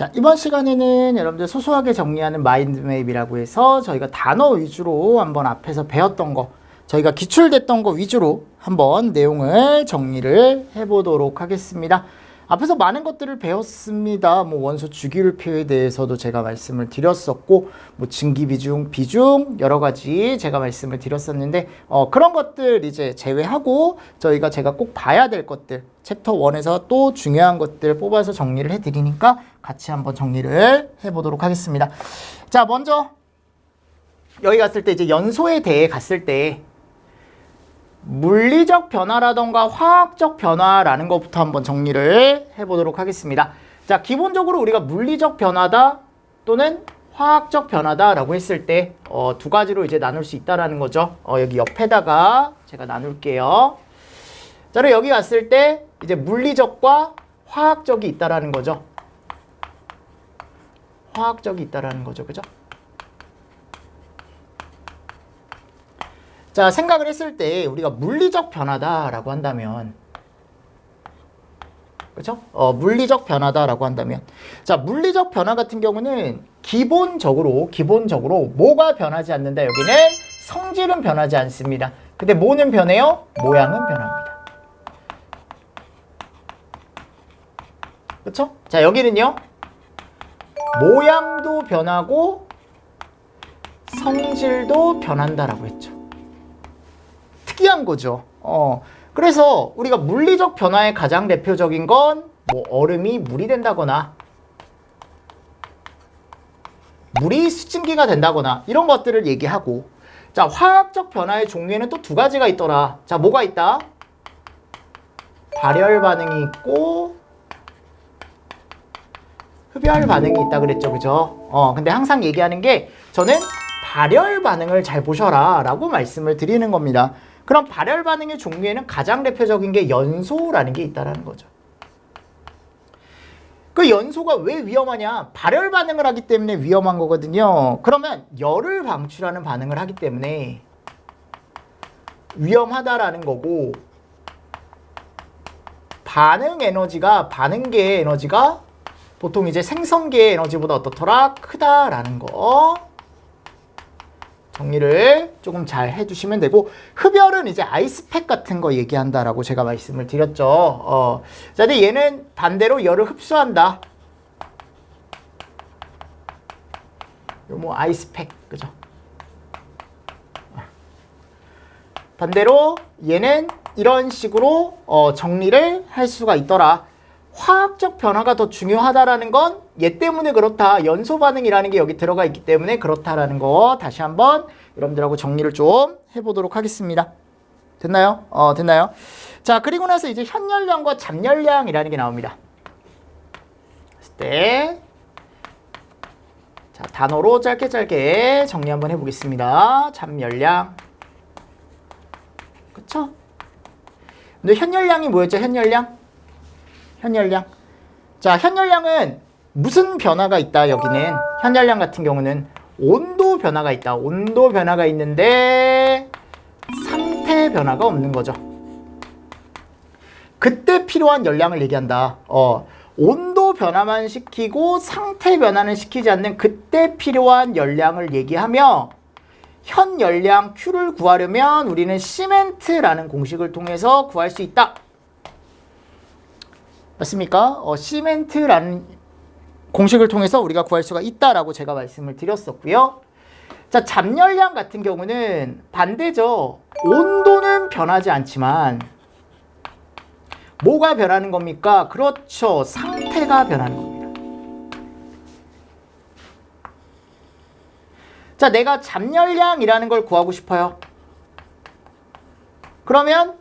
자, 이번 시간에는 여러분들 소소하게 정리하는 마인드맵이라고 해서 저희가 단어 위주로 한번 앞에서 배웠던 거, 저희가 기출됐던 거 위주로 한번 내용을 정리를 해보도록 하겠습니다. 앞에서 많은 것들을 배웠습니다. 뭐 원소 주기율표에 대해서도 제가 말씀을 드렸었고, 뭐 증기 비중, 비중 여러 가지 제가 말씀을 드렸었는데 어, 그런 것들 이제 제외하고 저희가 제가 꼭 봐야 될 것들 챕터 1에서 또 중요한 것들 뽑아서 정리를 해 드리니까 같이 한번 정리를 해 보도록 하겠습니다. 자, 먼저 여기 갔을 때 이제 연소에 대해 갔을 때 물리적 변화라던가 화학적 변화라는 것부터 한번 정리를 해보도록 하겠습니다. 자, 기본적으로 우리가 물리적 변화다 또는 화학적 변화다라고 했을 때 어, 두 가지로 이제 나눌 수 있다라는 거죠. 어, 여기 옆에다가 제가 나눌게요. 자, 그리고 여기 갔을 때 이제 물리적과 화학적이 있다라는 거죠. 화학적이 있다라는 거죠. 그죠? 자, 생각을 했을 때 우리가 물리적 변화다라고 한다면 그렇죠? 어, 물리적 변화다라고 한다면 자, 물리적 변화 같은 경우는 기본적으로 기본적으로 뭐가 변하지 않는다. 여기는 성질은 변하지 않습니다. 근데 뭐는 변해요? 모양은 변합니다. 그렇죠? 자, 여기는요. 모양도 변하고 성질도 변한다라고 했죠. 특이한 거죠. 어. 그래서 우리가 물리적 변화의 가장 대표적인 건 뭐 얼음이 물이 된다거나 물이 수증기가 된다거나 이런 것들을 얘기하고 자 화학적 변화의 종류에는 또 두 가지가 있더라. 자 뭐가 있다? 발열 반응이 있고 흡열 반응이 있다 그랬죠, 그죠? 어 근데 항상 얘기하는 게 저는 발열 반응을 잘 보셔라 라고 말씀을 드리는 겁니다. 그럼 발열 반응의 종류에는 가장 대표적인 게 연소라는 게 있다라는 거죠. 그 연소가 왜 위험하냐? 발열 반응을 하기 때문에 위험한 거거든요. 그러면 열을 방출하는 반응을 하기 때문에 위험하다라는 거고 반응 에너지가 반응계의 에너지가 보통 이제 생성계의 에너지보다 어떻더라? 크다라는 거. 정리를 조금 잘 해주시면 되고 흡열은 이제 아이스팩 같은 거 얘기한다라고 제가 말씀을 드렸죠. 어. 자, 근데 얘는 반대로 열을 흡수한다. 요뭐 아이스팩 그죠? 반대로 얘는 이런 식으로 어, 정리를 할 수가 있더라. 화학적 변화가 더 중요하다라는 건 얘 때문에 그렇다. 연소 반응이라는 게 여기 들어가 있기 때문에 그렇다라는 거 다시 한번 여러분들하고 정리를 좀 해보도록 하겠습니다. 됐나요? 어, 됐나요? 자, 그리고 나서 이제 현열량과 잠열량이라는 게 나옵니다. 때 자, 단어로 짧게 짧게 정리 한번 해보겠습니다. 잠열량. 그쵸? 근데 현열량이 뭐였죠? 현열량? 현열량. 자, 현열량은 무슨 변화가 있다, 여기는. 현열량 같은 경우는 온도 변화가 있다. 온도 변화가 있는데 상태 변화가 없는 거죠. 그때 필요한 열량을 얘기한다. 어, 온도 변화만 시키고 상태 변화는 시키지 않는 그때 필요한 열량을 얘기하며 현 열량 Q를 구하려면 우리는 시멘트라는 공식을 통해서 구할 수 있다. 맞습니까? 어, 시멘트라는 공식을 통해서 우리가 구할 수가 있다라고 제가 말씀을 드렸었고요. 자, 잠열량 같은 경우는 반대죠. 온도는 변하지 않지만 뭐가 변하는 겁니까? 그렇죠. 상태가 변하는 겁니다. 자, 내가 잠열량이라는 걸 구하고 싶어요. 그러면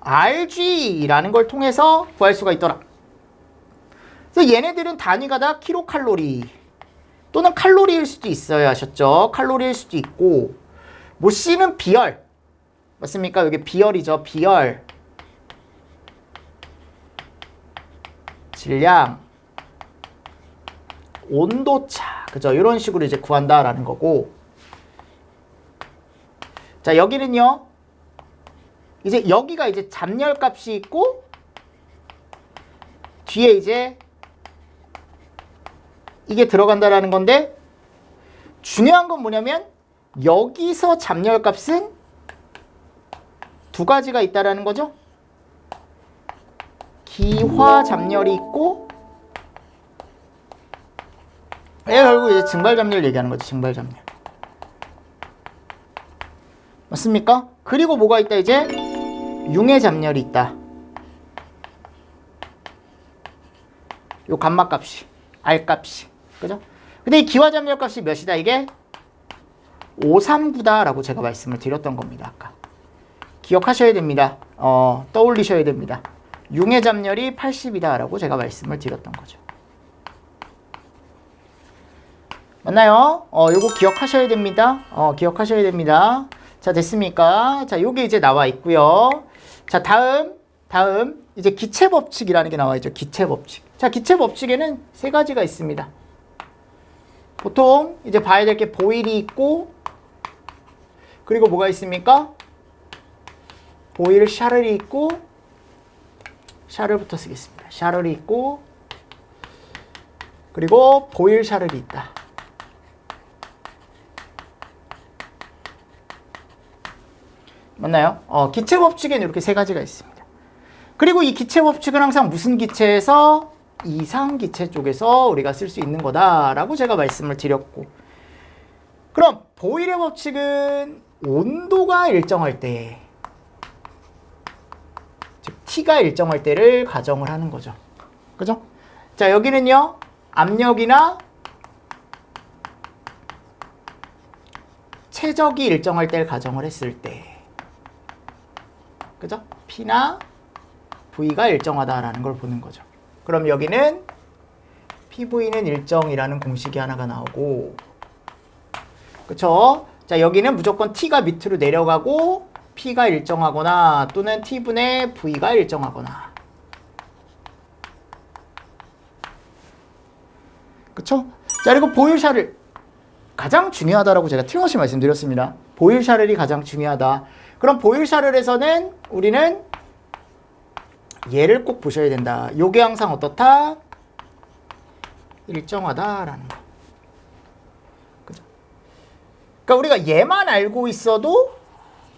RG라는 걸 통해서 구할 수가 있더라. 그래서 얘네들은 단위가 다 킬로칼로리 또는 칼로리일 수도 있어요 하셨죠? 칼로리일 수도 있고 뭐 C는 비열 맞습니까? 여기 비열이죠. 비열 질량 온도차 그죠? 이런 식으로 이제 구한다라는 거고 자, 여기는요. 이제 여기가 이제 잡열 값이 있고 뒤에 이제 이게 들어간다라는 건데 중요한 건 뭐냐면 여기서 잡열 값은 두 가지가 있다라는 거죠. 기화 잡열이 있고 얘 결국 이제 증발 잡열 얘기하는 거죠. 증발 잡열. 맞습니까? 그리고 뭐가 있다 이제 융의 잡열이 있다. 요 감마 값이 R 값이 그죠? 근데 이 기화 잡열 값이 몇이다 이게 539다라고 제가 말씀을 드렸던 겁니다. 아까 기억하셔야 됩니다. 어, 떠올리셔야 됩니다. 융의 잡열이 80이다라고 제가 말씀을 드렸던 거죠. 맞나요? 어, 요거 기억하셔야 됩니다. 어, 기억하셔야 됩니다. 자, 됐습니까? 자, 요게 이제 나와 있고요. 자, 다음, 다음, 이제 기체 법칙이라는 게 나와 있죠. 기체 법칙. 자, 기체 법칙에는 세 가지가 있습니다. 보통 이제 봐야 될 게 보일이 있고, 그리고 뭐가 있습니까? 보일 샤를이 있고, 샤를부터 쓰겠습니다. 샤를이 있고, 그리고 보일 샤를이 있다. 맞나요? 어, 기체 법칙에는 이렇게 세 가지가 있습니다. 그리고 이 기체 법칙은 항상 무슨 기체에서 이상 기체 쪽에서 우리가 쓸 수 있는 거다라고 제가 말씀을 드렸고 그럼 보일의 법칙은 온도가 일정할 때 즉 T가 일정할 때를 가정을 하는 거죠. 그죠? 자, 여기는요. 압력이나 최적이 일정할 때를 가정을 했을 때 그죠? P나 V가 일정하다라는 걸 보는 거죠. 그럼 여기는 PV는 일정이라는 공식이 하나가 나오고 그쵸? 자 여기는 무조건 T가 밑으로 내려가고 P가 일정하거나 또는 T분의 V가 일정하거나 그쵸? 자 그리고 보일샤를 가장 중요하다라고 제가 틀림없이 말씀드렸습니다. 보일샤를이 가장 중요하다. 그럼 보일샤를에서는 우리는 얘를 꼭 보셔야 된다. 요게 항상 어떻다? 일정하다라는 거. 그죠? 그러니까 우리가 얘만 알고 있어도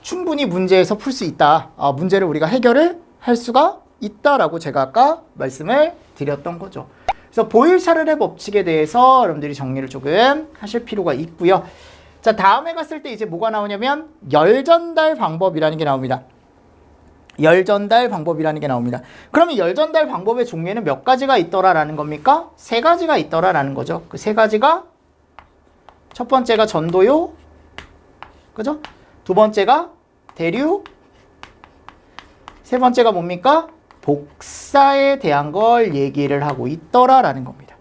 충분히 문제에서 풀 수 있다. 아, 문제를 우리가 해결을 할 수가 있다라고 제가 아까 말씀을 드렸던 거죠. 그래서 보일샤를의 법칙에 대해서 여러분들이 정리를 조금 하실 필요가 있고요. 자, 다음에 갔을 때 이제 뭐가 나오냐면 열 전달 방법이라는 게 나옵니다. 열 전달 방법이라는 게 나옵니다. 그러면 열 전달 방법의 종류에는 몇 가지가 있더라라는 겁니까? 세 가지가 있더라라는 거죠. 그 세 가지가 첫 번째가 전도요. 그죠? 두 번째가 대류. 세 번째가 뭡니까? 복사에 대한 걸 얘기를 하고 있더라라는 겁니다.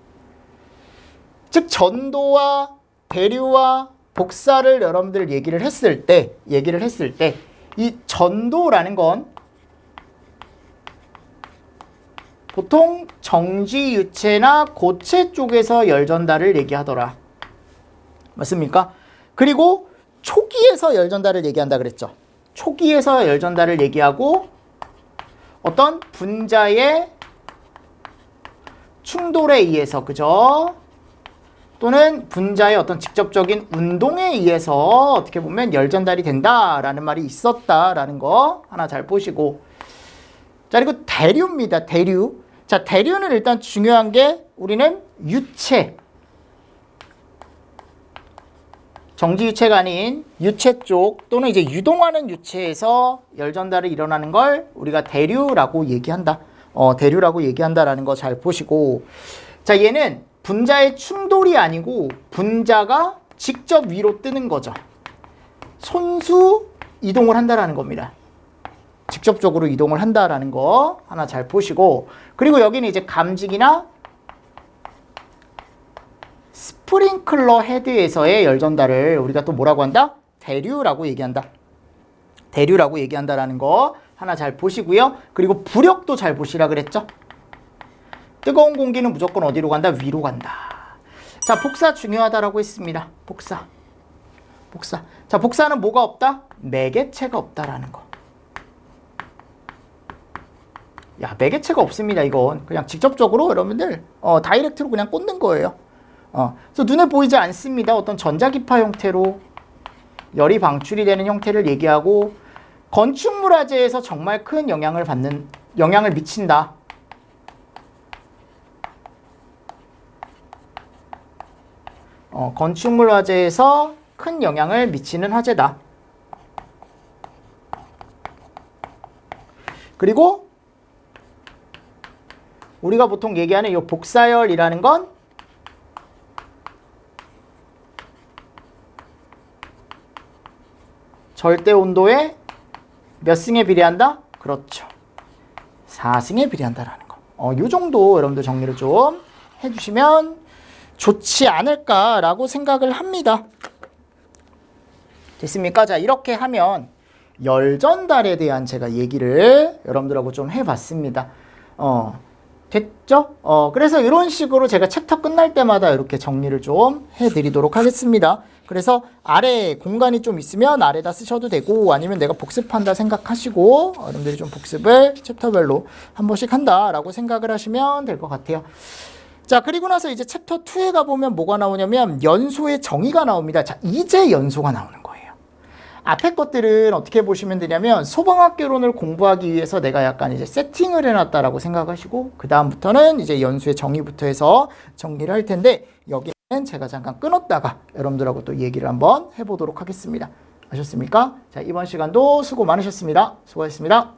즉 전도와 대류와 복사를 여러분들 얘기를 했을 때 얘기를 했을 때 이 전도라는 건 보통 정지 유체나 고체 쪽에서 열 전달을 얘기하더라. 맞습니까? 그리고 초기에서 열 전달을 얘기한다 그랬죠. 초기에서 열 전달을 얘기하고 어떤 분자의 충돌에 의해서 그죠? 또는 분자의 어떤 직접적인 운동에 의해서 어떻게 보면 열 전달이 된다라는 말이 있었다라는 거 하나 잘 보시고 자 그리고 대류입니다. 대류. 자 대류는 일단 중요한 게 우리는 유체 정지 유체가 아닌 유체 쪽 또는 이제 유동하는 유체에서 열 전달이 일어나는 걸 우리가 대류라고 얘기한다. 어, 대류라고 얘기한다라는 거 잘 보시고 자 얘는 분자의 충돌이 아니고 분자가 직접 위로 뜨는 거죠. 손수 이동을 한다라는 겁니다. 직접적으로 이동을 한다라는 거 하나 잘 보시고 그리고 여기는 이제 감직이나 스프링클러 헤드에서의 열 전달을 우리가 또 뭐라고 한다? 대류라고 얘기한다. 대류라고 얘기한다라는 거 하나 잘 보시고요. 그리고 부력도 잘 보시라 그랬죠? 뜨거운 공기는 무조건 어디로 간다? 위로 간다. 자, 복사 중요하다라고 했습니다. 복사. 복사. 자, 복사는 뭐가 없다? 매개체가 없다라는 거. 야, 매개체가 없습니다. 이건 그냥 직접적으로 여러분들 어, 다이렉트로 그냥 꽂는 거예요. 어, 그래서 눈에 보이지 않습니다. 어떤 전자기파 형태로 열이 방출이 되는 형태를 얘기하고 건축물 화재에서 정말 큰 영향을 받는 영향을 미친다. 어, 건축물 화재에서 큰 영향을 미치는 화재다. 그리고 우리가 보통 얘기하는 이 복사열이라는 건 절대 온도의 몇 승에 비례한다? 그렇죠. 4승에 비례한다라는 거. 어, 요 정도 여러분들 정리를 좀 해주시면 좋지 않을까라고 생각을 합니다. 됐습니까? 자, 이렇게 하면 열 전달에 대한 제가 얘기를 여러분들하고 좀 해봤습니다. 어, 됐죠? 어, 그래서 이런 식으로 제가 챕터 끝날 때마다 이렇게 정리를 좀 해드리도록 하겠습니다. 그래서 아래 공간이 좀 있으면 아래다 쓰셔도 되고 아니면 내가 복습한다 생각하시고 여러분들이 좀 복습을 챕터별로 한 번씩 한다라고 생각을 하시면 될 것 같아요. 자, 그리고 나서 이제 챕터 2에 가보면 뭐가 나오냐면 연소의 정의가 나옵니다. 자, 이제 연소가 나오는 거예요. 앞에 것들은 어떻게 보시면 되냐면 소방학개론을 공부하기 위해서 내가 약간 이제 세팅을 해놨다라고 생각하시고 그 다음부터는 이제 연수의 정의부터 해서 정리를 할 텐데 여기는 제가 잠깐 끊었다가 여러분들하고 또 얘기를 한번 해보도록 하겠습니다. 아셨습니까? 자 이번 시간도 수고 많으셨습니다. 수고하셨습니다.